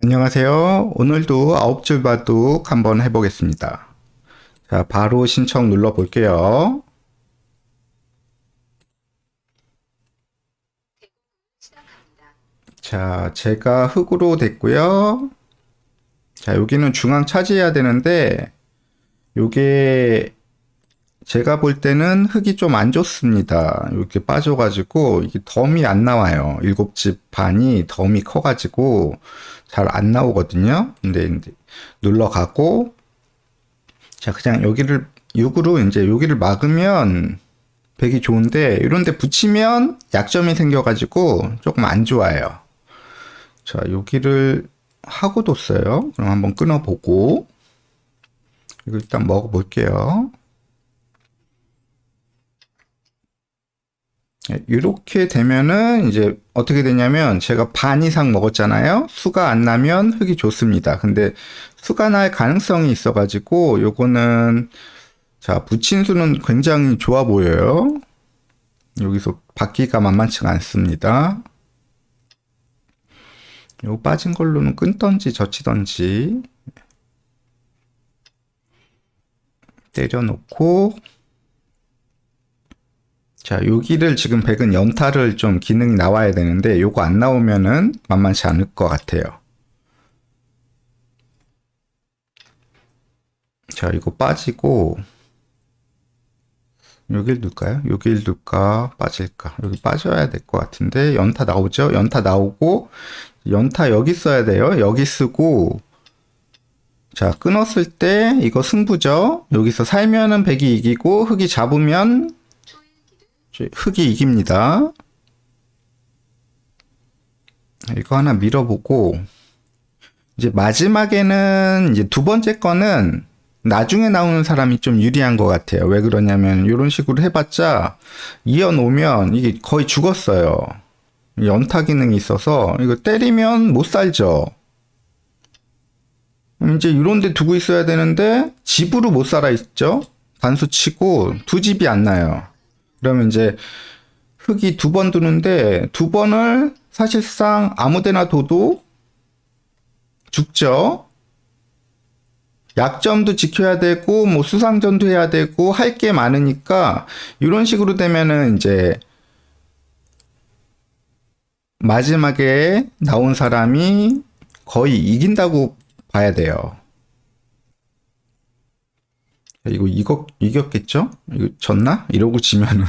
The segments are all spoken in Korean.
안녕하세요. 오늘도 아홉 줄 바둑 한번 해보겠습니다. 자, 바로 신청 눌러 볼게요. 자, 제가 흙으로 됐고요. 자, 여기는 중앙 차지해야 되는데, 요게 제가 볼 때는 흙이 좀 안 좋습니다. 이렇게 빠져가지고 이게 덤이 안 나와요. 일곱 집 반이 덤이 커가지고 잘 안 나오거든요. 근데 이제 눌러 가고 자 그냥 여기를 6으로 이제 여기를 막으면 백이 좋은데 이런데 붙이면 약점이 생겨가지고 조금 안 좋아요. 자 여기를 하고 뒀어요. 그럼 한번 끊어보고 이거 일단 먹어볼게요. 이렇게 되면은 이제 어떻게 되냐면 제가 반 이상 먹었잖아요. 수가 안 나면 흙이 좋습니다. 근데 수가 날 가능성이 있어가지고 요거는 자 붙인 수는 굉장히 좋아 보여요. 여기서 받기가 만만치가 않습니다. 요 빠진 걸로는 끊던지 젖히던지 때려놓고 자, 여기를 지금 백은 연타를 좀 기능이 나와야 되는데 요거 안 나오면은 만만치 않을 것 같아요. 자, 이거 빠지고 여길 둘까요? 여길 둘까? 빠질까? 여기 빠져야 될 것 같은데 연타 나오죠? 연타 나오고 연타 여기 써야 돼요. 여기 쓰고 자, 끊었을 때 이거 승부죠? 여기서 살면은 백이 이기고 흙이 잡으면 흙이 이깁니다. 이거 하나 밀어보고 이제 마지막에는 이제 두 번째 거는 나중에 나오는 사람이 좀 유리한 것 같아요. 왜 그러냐면 이런 식으로 해봤자 이어놓으면 이게 거의 죽었어요. 연타 기능이 있어서 이거 때리면 못 살죠. 이제 이런 데 두고 있어야 되는데 집으로 못 살아 있죠. 단수 치고 두 집이 안 나요. 그러면 이제 흙이 두 번 두는데 두 번을 사실상 아무데나 둬도 죽죠. 약점도 지켜야 되고 뭐 수상전도 해야 되고 할 게 많으니까 이런 식으로 되면은 이제 마지막에 나온 사람이 거의 이긴다고 봐야 돼요. 이거 이거 이겼겠죠? 이거 졌나? 이러고 지면은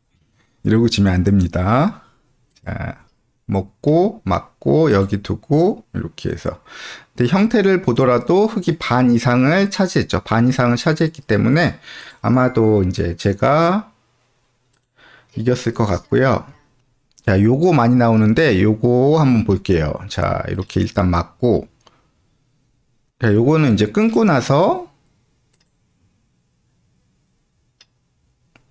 이러고 지면 안 됩니다. 자, 먹고 맞고 여기 두고 이렇게 해서 근데 형태를 보더라도 흙이 반 이상을 차지했죠. 반 이상을 차지했기 때문에 아마도 이제 제가 이겼을 것 같고요. 자, 요거 많이 나오는데 요거 한번 볼게요. 자, 이렇게 일단 맞고 자, 요거는 이제 끊고 나서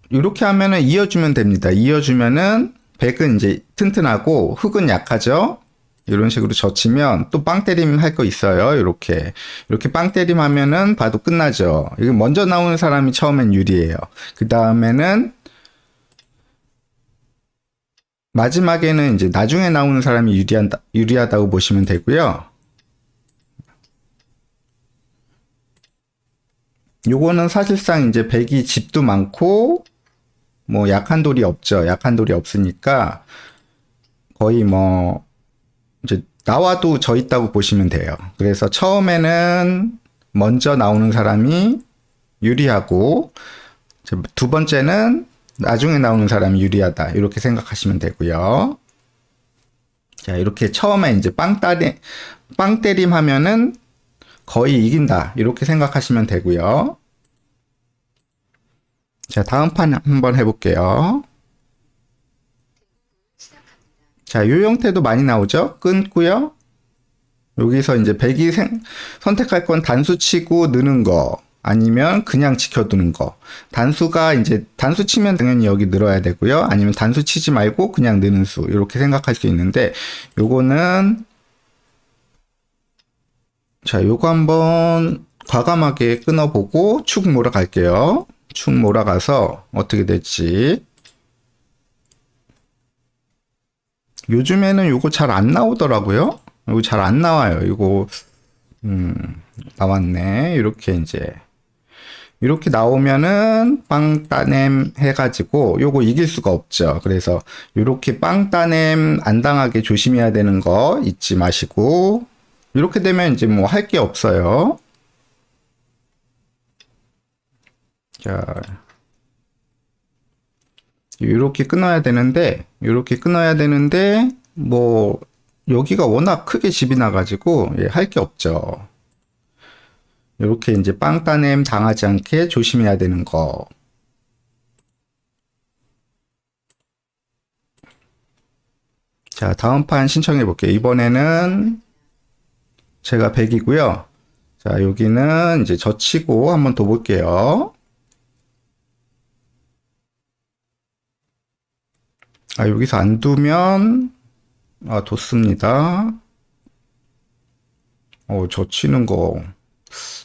이렇게 하면은 이어주면 됩니다. 이어주면은 백은 이제 튼튼하고 흙은 약하죠. 이런 식으로 젖히면 또 빵 때림 할 거 있어요. 이렇게 이렇게 빵 때림 하면은 봐도 끝나죠. 이거 먼저 나오는 사람이 처음엔 유리해요. 그 다음에는 마지막에는 이제 나중에 나오는 사람이 유리한다, 유리하다고 보시면 되고요. 요거는 사실상 이제 백이 집도 많고 뭐 약한 돌이 없죠. 약한 돌이 없으니까 거의 뭐 이제 나와도 져 있다고 보시면 돼요. 그래서 처음에는 먼저 나오는 사람이 유리하고 두 번째는 나중에 나오는 사람이 유리하다. 이렇게 생각하시면 되고요. 자, 이렇게 처음에 이제 빵 따리, 빵 때림 하면은 거의 이긴다. 이렇게 생각하시면 되고요. 자, 다음 판 한번 해볼게요. 자, 요 형태도 많이 나오죠? 끊고요. 여기서 이제 백이 생, 선택할 건 단수 치고 느는 거, 아니면 그냥 지켜두는 거. 단수가 이제 단수 치면 당연히 여기 늘어야 되고요. 아니면 단수 치지 말고 그냥 느는 수. 이렇게 생각할 수 있는데, 요거는 자, 요거 한번 과감하게 끊어보고 축 몰아갈게요. 축 몰아가서 어떻게 될지 요즘에는 요거 잘 안 나오더라고요 이거 잘 안 나와요. 이거 음, 나왔네. 이렇게 이제 이렇게 나오면은 빵 따냄 해가지고 요거 이길 수가 없죠. 그래서 이렇게 빵 따냄 안 당하게 조심해야 되는 거 잊지 마시고 이렇게 되면 이제 뭐 할 게 없어요. 자, 이렇게 끊어야 되는데 이렇게 끊어야 되는데 뭐 여기가 워낙 크게 집이 나가지고 예, 할 게 없죠. 이렇게 이제 빵 따냄 당하지 않게 조심해야 되는 거. 자, 다음 판 신청해 볼게요. 이번에는 제가 100이고요. 자, 여기는 이제 젖히고 한번 더 볼게요. 아, 여기서 안 두면, 아, 뒀습니다. 어, 젖히는 거,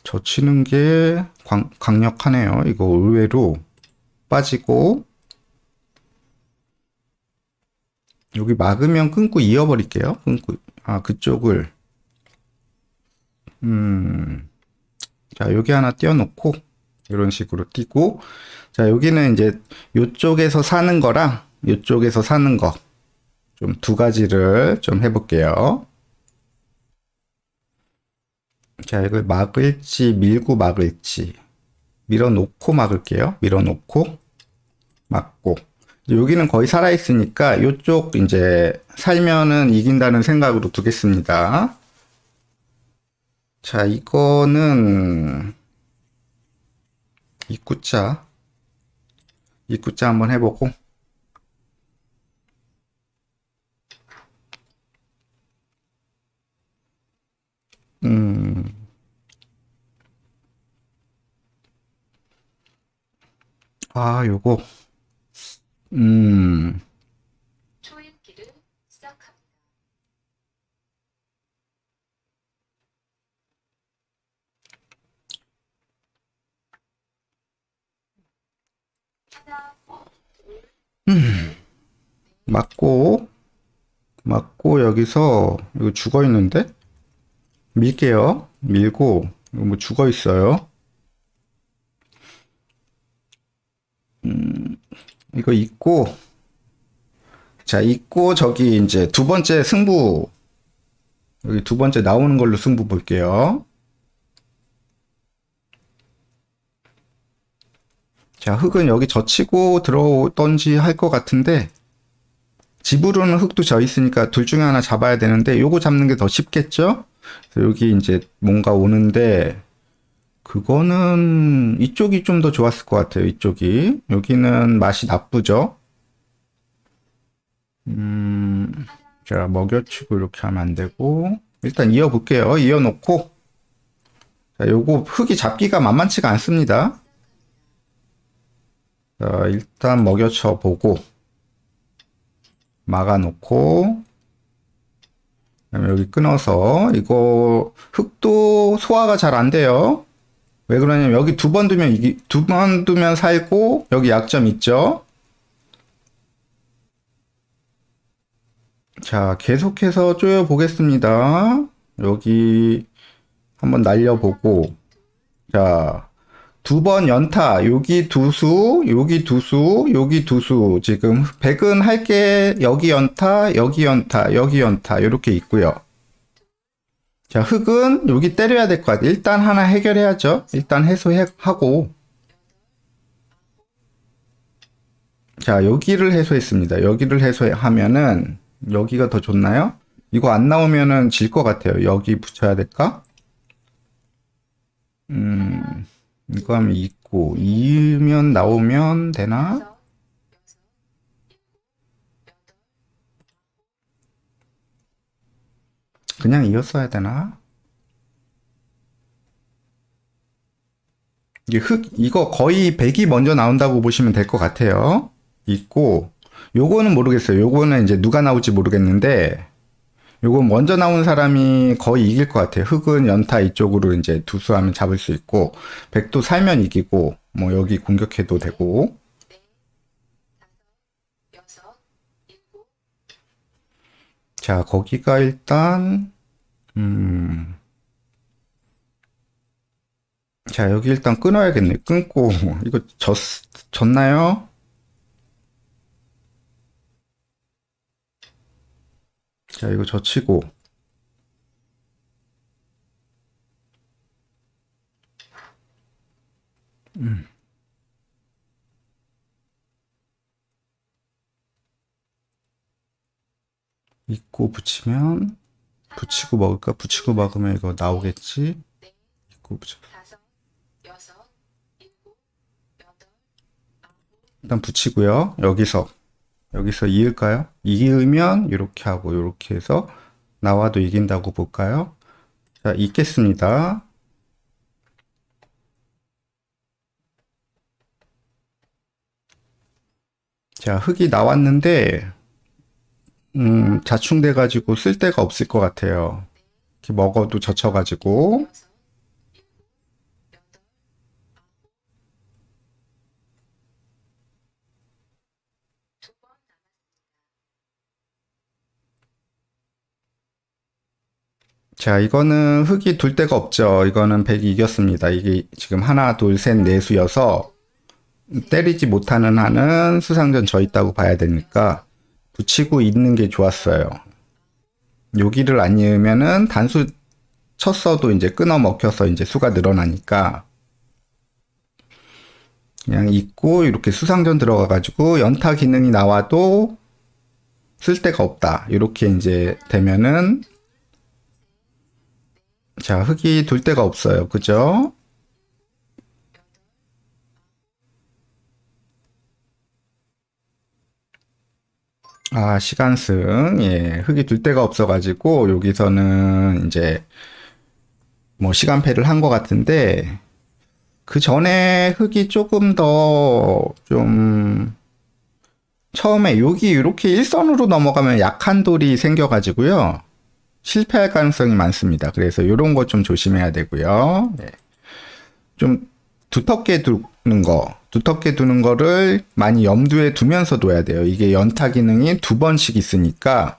젖히는 게 광, 강력하네요. 이거 의외로 빠지고, 여기 막으면 끊고 이어버릴게요. 끊고, 아, 그쪽을. 음, 자, 여기 하나 띄워놓고, 이런 식으로 띄고, 자, 여기는 이제 요쪽에서 사는 거랑 요쪽에서 사는 거, 좀 두 가지를 좀 해볼게요. 자, 이걸 막을지, 밀고 막을지. 밀어놓고 막을게요. 밀어놓고, 막고. 여기는 거의 살아있으니까 요쪽 이제 살면은 이긴다는 생각으로 두겠습니다. 자, 이거는 입구자. 입구자 한번 해보고. 음. 아, 요거. 음. 초읽기를 시작합니다. 하나, 맞고, 맞고, 여기서, 이거 죽어 있는데? 밀게요. 밀고, 뭐 죽어 있어요. 음, 이거 있고, 자, 있고, 저기 이제 두 번째 승부, 여기 두 번째 나오는 걸로 승부 볼게요. 자, 흙은 여기 젖히고 들어오던지 할 것 같은데, 집으로는 흙도 져 있으니까 둘 중에 하나 잡아야 되는데, 요거 잡는 게 더 쉽겠죠? 여기 이제 뭔가 오는데, 그거는 이쪽이 좀 더 좋았을 것 같아요, 이쪽이. 여기는 맛이 나쁘죠? 음, 자, 먹여치고 이렇게 하면 안 되고, 일단 이어 볼게요. 이어 놓고, 자, 요거 흙이 잡기가 만만치가 않습니다. 자, 일단 먹여쳐 보고 막아 놓고 그다음에 여기 끊어서 이거 흙도 소화가 잘 안 돼요. 왜 그러냐면 여기 두 번 두면 이기 두번 두면 살고 여기 약점 있죠. 자, 계속해서 쪼여 보겠습니다. 여기 한번 날려 보고 자, 두 번 연타, 여기 두 수, 여기 두 수, 여기 두 수. 지금 백은 할게 여기 연타, 여기 연타, 여기 연타 이렇게 있고요. 자, 흙은 여기 때려야 될 것 같아요. 일단 하나 해결해야죠. 일단 해소하고. 자, 여기를 해소했습니다. 여기를 해소하면은 여기가 더 좋나요? 이거 안 나오면은 질 것 같아요. 여기 붙여야 될까? 음. 이거 하면 있고 이면 나오면 되나? 그냥 이었어야 되나? 이게 흙 이거 거의 100이 먼저 나온다고 보시면 될 것 같아요. 있고 요거는 모르겠어요. 요거는 이제 누가 나올지 모르겠는데 요건 먼저 나온 사람이 거의 이길 것 같아요. 흙은 연타 이쪽으로 이제 두수하면 잡을 수 있고 백도 살면 이기고 뭐 여기 공격해도 되고 자 거기가 일단 음. 자, 여기 일단 끊어야겠네. 끊고, 이거 졌, 졌나요? 자, 이거 젖히고. 음. 잊고 붙이면, 붙이고 먹을까? 붙이고 먹으면 이거 나오겠지? 잊고 붙여. 일단 붙이고요. 여기서 여기서 이을까요? 이으면 이렇게 하고 이렇게 해서 나와도 이긴다고 볼까요? 자, 읽겠습니다. 자, 흙이 나왔는데 음, 자충돼 가지고 쓸 데가 없을 것 같아요. 이렇게 먹어도 젖혀 가지고 여섯, 일곱, 여덟, 두 번 자, 이거는 흙이 둘 데가 없죠. 이거는 100이 이겼습니다. 이게 지금 하나, 둘, 셋, 넷수여서 때리지 못하는 한은 수상전 져 있다고 봐야 되니까 붙이고 있는 게 좋았어요. 여기를 안 이으면은 단수 쳤어도 이제 끊어 먹혀서 이제 수가 늘어나니까 그냥 있고 이렇게 수상전 들어가 가지고 연타 기능이 나와도 쓸 데가 없다. 이렇게 이제 되면은 자, 흙이 둘 데가 없어요. 그죠? 아, 시간승. 예, 흙이 둘 데가 없어가지고, 여기서는 이제, 뭐, 시간패를 한 것 같은데, 그 전에 흙이 조금 더, 좀, 처음에 여기 이렇게 일선으로 넘어가면 약한 돌이 생겨가지고요. 실패할 가능성이 많습니다. 그래서 이런 거 좀 조심해야 되고요. 예. 좀 두텁게 두는 거, 두텁게 두는 거를 많이 염두에 두면서 둬야 돼요. 이게 연타 기능이 두 번씩 있으니까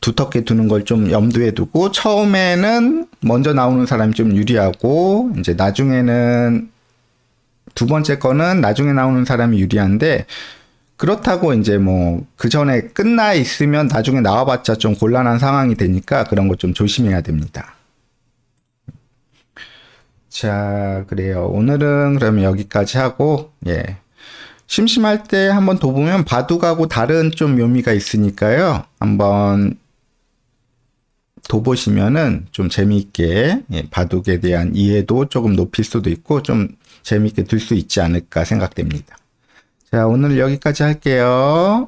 두텁게 두는 걸 좀 염두에 두고 처음에는 먼저 나오는 사람이 좀 유리하고 이제 나중에는 두 번째 거는 나중에 나오는 사람이 유리한데 그렇다고 이제 뭐 그 전에 끝나 있으면 나중에 나와봤자 좀 곤란한 상황이 되니까 그런 거좀 조심해야 됩니다. 자, 그래요. 오늘은 그러면 여기까지 하고, 예. 심심할 때 한번 둬보면 바둑하고 다른 좀 묘미가 있으니까요. 한번 둬보시면은 좀 재미있게, 예, 바둑에 대한 이해도 조금 높일 수도 있고, 좀 재미있게 들수 있지 않을까 생각됩니다. 자, 오늘 여기까지 할게요.